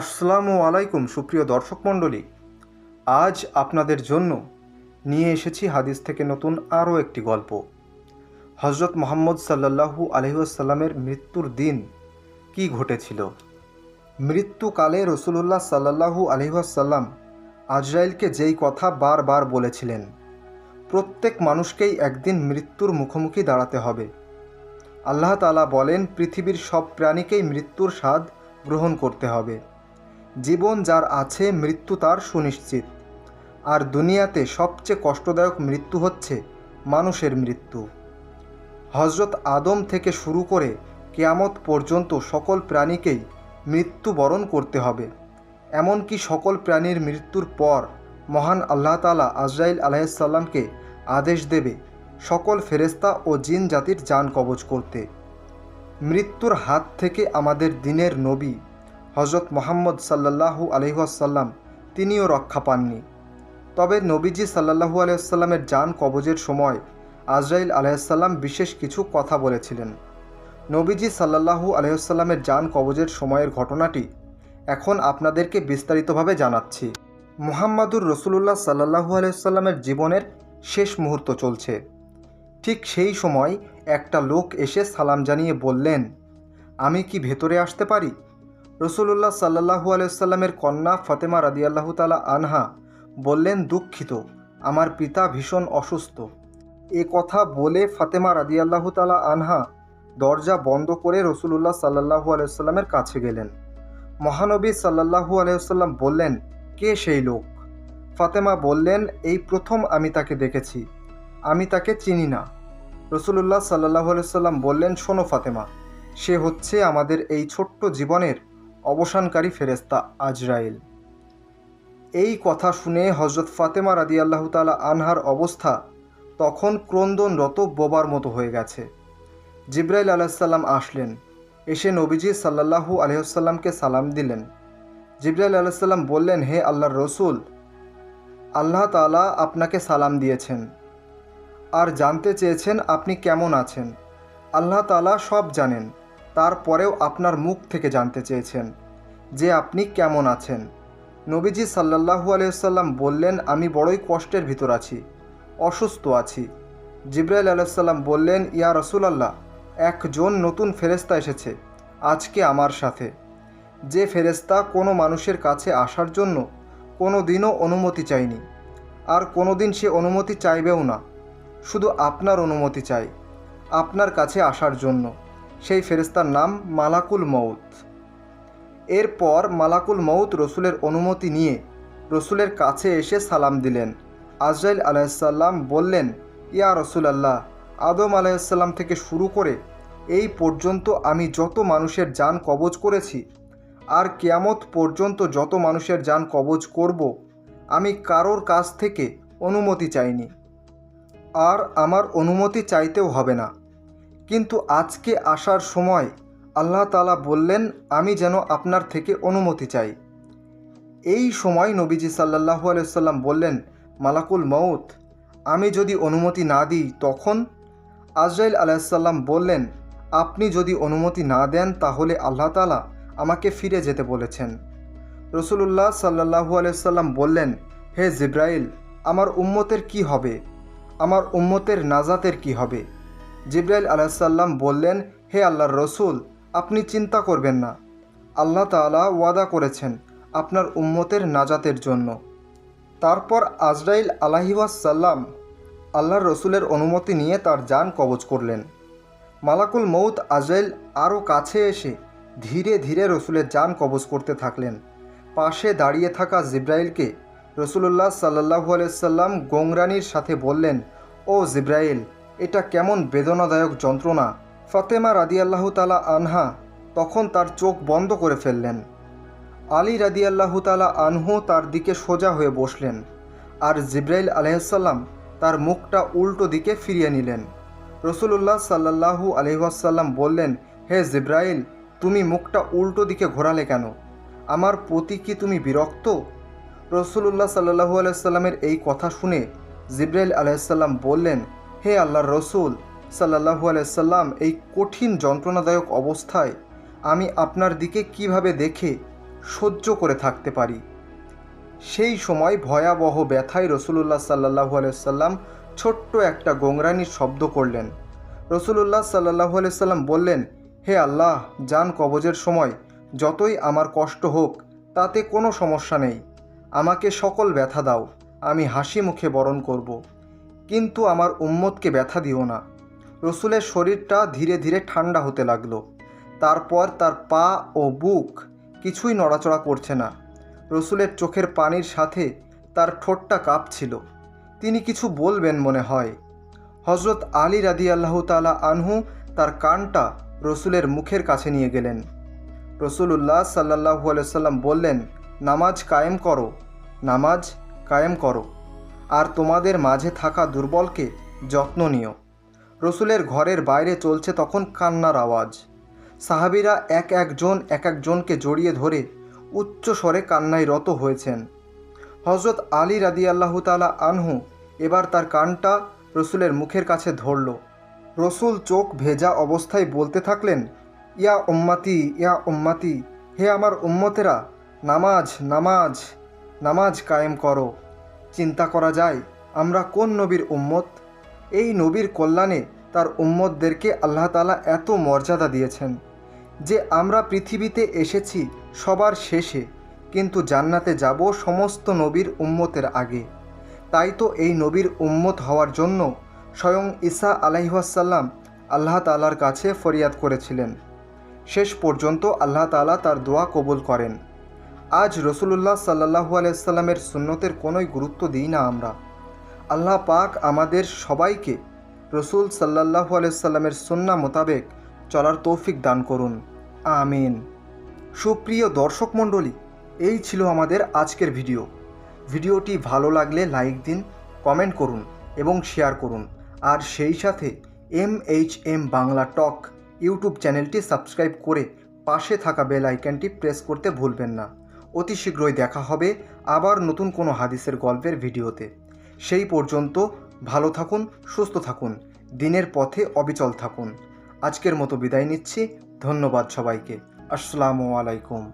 আসসালামু আলাইকুম, সুপ্রিয় দর্শক মণ্ডলী। আজ আপনাদের জন্য নিয়ে এসেছি হাদিস থেকে নতুন আরও একটি গল্প। হজরত মোহাম্মদ সাল্লাল্লাহু আলহিউসাল্লামের মৃত্যুর দিন কি ঘটেছিল? মৃত্যুকালে রসুলুল্লাহ সাল্লাল্লাহু আলহিহাসাল্লাম আজরাইলকে যেই কথা বারবার বলেছিলেন, প্রত্যেক মানুষকেই একদিন মৃত্যুর মুখোমুখি দাঁড়াতে হবে। আল্লাহ তালা বলেন, পৃথিবীর সব প্রাণীকেই মৃত্যুর স্বাদ গ্রহণ করতে হবে। জীবন যার আছে, মৃত্যু তার সুনিশ্চিত। আর দুনিয়াতে সবচেয়ে কষ্টদায়ক মৃত্যু হচ্ছে মানুষের মৃত্যু। হজরত আদম থেকে শুরু করে কেয়ামত পর্যন্ত সকল প্রাণীকেই মৃত্যুবরণ করতে হবে। এমনকি সকল প্রাণীর মৃত্যুর পর মহান আল্লাহ তালা আজরাইল আলাইসাল্লামকে আদেশ দেবে সকল ফেরেস্তা ও জিন জাতির যান কবজ করতে। মৃত্যুর হাত থেকে আমাদের দিনের নবী হজরত মোহাম্মদ সাল্লাল্লাহু আলহিহাসাল্লাম তিনিও রক্ষা পাননি। তবে নবীজি সাল্লাল্লাহু আলহিহাল্লামের যান কবজের সময় আজরাইল আলাইসাল্লাম বিশেষ কিছু কথা বলেছিলেন। নবীজি সাল্লাল্লাহু আলহিহাল্লামের যান কবজের সময়ের ঘটনাটি এখন আপনাদেরকে বিস্তারিতভাবে জানাচ্ছি। মোহাম্মদুর রসুলুল্লাহ সাল্লাহু আলহিহাল্লামের জীবনের শেষ মুহূর্ত চলছে। ঠিক সেই সময় একটা লোক এসে সালাম জানিয়ে বললেন, আমি কি ভেতরে আসতে পারি? রসুলুল্লাহ সাল্লাহু আলাইসাল্লামের কন্যা ফাতেমা রাদিয়াল্লাহু তালা আনহা বললেন, দুঃখিত, আমার পিতা ভীষণ অসুস্থ। এ কথা বলে ফাতেমা রাদিয়াল্লাহু তালা আনহা দরজা বন্ধ করে রসুলুল্লাহ সাল্লাহু আলাইসাল্লামের কাছে গেলেন। মহানবী সাল্লাহু আলাইসাল্লাম বললেন, কে সেই লোক? ফাতেমা বললেন, এই প্রথম আমি তাকে দেখেছি, আমি তাকে চিনি না। রসুলুল্লাহ সাল্লাহ সাল্লাম বললেন, শোনো ফাতেমা, সে হচ্ছে আমাদের এই ছোট্ট জীবনের অবসানকারী ফেরেস্তা আজরাইল। এই কথা শুনে হজরত ফাতেমা রাদি আল্লাহ তালা আনহার অবস্থা তখন ক্রন্দনরত বোবার মতো হয়ে গেছে। জিব্রাইল আলাহিসাল্লাম আসলেন, এসে নবীজি সাল্লাহু আলহিসাল্লামকে সালাম দিলেন। জিব্রাইল আলাহিসাল্লাম বললেন, হে আল্লাহর রসুল, আল্লাহ তালা আপনাকে সালাম দিয়েছেন। আর জানতে চেয়েছেন আপনি কেমন আছেন। আল্লাহ তালা সব জানেন। তারপরেও আপনার মুখ থেকে জানতে চেয়েছেন যে আপনি কেমন আছেন। নবীজি সাল্লাহু আলহিসাল্লাম বললেন, আমি বড়ই কষ্টের ভিতর আছি, অসুস্থ আছি। জিব্রাইল আলাইসাল্লাম বললেন, ইয়া রসুলাল্লাহ, একজন নতুন ফেরেস্তা এসেছে, আজকে আমার সাথে। যে ফেরেস্তা কোনো মানুষের কাছে আসার জন্য কোনো দিনও অনুমতি চাইনি আর কোনো দিন সে অনুমতি চাইবেও না, শুধু আপনার অনুমতি চাই, আপনার কাছে আসার জন্য। সেই ফেরেস্তার নাম মালাকুল মৌত এরপর মালাকুল মৌত রসুলের অনুমতি নিয়ে রসুলের কাছে এসে সালাম দিলেন। আজরাইল আলাইসাল্লাম বললেন, ইয়া রসুল আল্লাহ আদম আলাইসাল্লাম থেকে শুরু করে এই পর্যন্ত আমি যত মানুষের যান কবজ করেছি, আর কেয়ামত পর্যন্ত যত মানুষের যান কবজ করব, আমি কারোর কাছ থেকে অনুমতি চাইনি। আর আমার অনুমতি চাইতেও হবে না। কিন্তু আজকে আসার সময় আল্লাহ তালা বললেন, আমি যেন আপনার থেকে অনুমতি চাই। এই সময় নবীজি সাল্লাহু আলাইসাল্লাম বললেন, মালাকুল মৌত আমি যদি অনুমতি না দিই তখন? আজরাইল আলাইসাল্লাম বললেন, আপনি যদি অনুমতি না দেন তাহলে আল্লাহ তালা আমাকে ফিরে যেতে বলেছেন। রসুলুল্লাহ সাল্লাহু আলাইসাল্লাম বললেন, হে জিব্রাইল, আমার উম্মতের কি হবে? আমার উম্মতের নাজাতের কি হবে? জিব্রাইল আলাহিসাল্লাম বললেন, হে আল্লাহর রসুল, আপনি চিন্তা করবেন না। আল্লাহ তালা ওয়াদা করেছেন আপনার উম্মতের নাজাতের জন্য। তারপর আজরাইল আলাহিবাসাল্লাম আল্লাহর রসুলের অনুমতি নিয়ে তার যান কবজ করলেন। মালাকুল মৌত আজরাইল আরও কাছে এসে ধীরে ধীরে রসুলের যান কবজ করতে থাকলেন। পাশে দাঁড়িয়ে থাকা জিব্রাইলকে রসুল্লাহ সাল্লাহু আলাইসাল্লাম গোংরানির সাথে বললেন, ও জিব্রাইল এটা কেমন বেদনাদায়ক যন্ত্রণা। ফাতেমা রাদিয়াল্লাহু তালা আনহা তখন তার চোখ বন্ধ করে ফেললেন। আলী রাদিয়াল্লাহু তালা আনহু তার দিকে সোজা হয়ে বসলেন আর জিব্রাইল আলহাম তার মুখটা উল্টো দিকে ফিরিয়ে নিলেন। রসুল্লাহ সাল্লাহু আলহাসাল্লাম বললেন, হে জিব্রাইল, তুমি মুখটা উল্টো দিকে ঘোরালে কেন? আমার প্রতি কি তুমি বিরক্ত? রসুল্লাহ সাল্লাহু আলাইসাল্লামের এই কথা শুনে জিব্রাইল আলাইসাল্লাম বললেন হে আল্লাহর রসুল সাল্লাহু আলাইসাল্লাম এই কঠিন যন্ত্রণাদায়ক অবস্থায় আমি আপনার দিকে কীভাবে দেখে সহ্য করে থাকতে পারি? সেই সময় ভয়াবহ ব্যথায় রসুলুল্লাহ সাল্লাহু আলাইসাল্লাম ছোট্ট একটা গোংরানির শব্দ করলেন। রসুলুল্লাহ সাল্লাহু আলাইসাল্লাম বললেন, হে আল্লাহ, যান কবজের সময়, যতই আমার কষ্ট হোক, তাতে কোনো সমস্যা নেই। আমাকে সকল ব্যথা দাও, আমি হাসি মুখে বরণ করব। কিন্তু আমার উম্মতকে ব্যথা দিও না। রসুলের শরীরটা ধীরে ধীরে ঠান্ডা হতে লাগল। তারপর তার পা ও বুক কিছুই নড়াচড়া করছে না। রসুলের চোখের পানির সাথে তার ঠোঁটটা কাঁপছিল। তিনি কিছু বলবেন মনে হয়। হজরত আলী রাদি আল্লাহ তালা আনহু তার কানটা রসুলের মুখের কাছে নিয়ে গেলেন। রসুলুল্লাহ সাল্লাহু আলাইসাল্লাম বললেন, নামাজ কায়েম করো, নামাজ কায়েম করো। আর তোমাদের মাঝে থাকা দুর্বলকে যত্ন নিও। রসুলের ঘরের বাইরে চলছে তখন কান্নার আওয়াজ। সাহাবিরা এক একজন, এক একজনকে জড়িয়ে ধরে উচ্চ স্বরে কান্নায় রত হয়েছেন। হজরত আলী রাদি আল্লাহ তালা আনহু এবার তার কানটা রসুলের মুখের কাছে ধরল। রসুল চোখ ভেজা অবস্থায় বলতে থাকলেন, ইয়া উম্মাতি ইয়া উম্মাতি, হে আমার উম্মতেরা, নামাজ নামাজ নামাজ কায়েম করো। চিন্তা করা যায়, আমরা কোন নবীর উম্মত? এই নবীর কল্যাণে তার উম্মতদেরকে আল্লাহ তালা এত মর্যাদা দিয়েছেন যে আমরা পৃথিবীতে এসেছি সবার শেষে, কিন্তু জান্নাতে যাব সমস্ত নবীর উম্মতের আগে। তাই তো এই নবীর উম্মত হওয়ার জন্য স্বয়ং ঈসা আলাইহাসাল্লাম আল্লাহ তালার কাছে ফরিয়াদ করেছিলেন। শেষ পর্যন্ত আল্লাহ তালা তার দোয়া কবুল করেন। আজ রসুলুল্লাহ সাল্লাহু আলাইসাল্লামের সুন্নতের কোনোই গুরুত্ব দিই না আমরা। আল্লাহ পাক আমাদের সবাইকে রসুল সাল্লাহু আলাইসাল্লামের সুন্না মোতাবেক চলার তৌফিক দান করুন। আমিন। সুপ্রিয় দর্শক মণ্ডলী, এই ছিল আমাদের আজকের ভিডিও। ভিডিওটি ভালো লাগলে লাইক দিন, কমেন্ট করুন এবং শেয়ার করুন। আর সেই সাথে M H M Bangla talk YouTube চ্যানেলটি সাবস্ক্রাইব করে পাশে থাকা বেল আইকনটি প্রেস করতে ভুলবেন না। অতি শীঘ্রই দেখা হবে আবার নতুন কোনো হাদিসের গল্পের ভিডিওতে। সেই পর্যন্ত ভালো থাকুন, সুস্থ থাকুন, দিনের পথে অবিচল থাকুন। আজকের মতো বিদায় নিচ্ছি, ধন্যবাদ সবাইকে। আসসালামু আলাইকুম।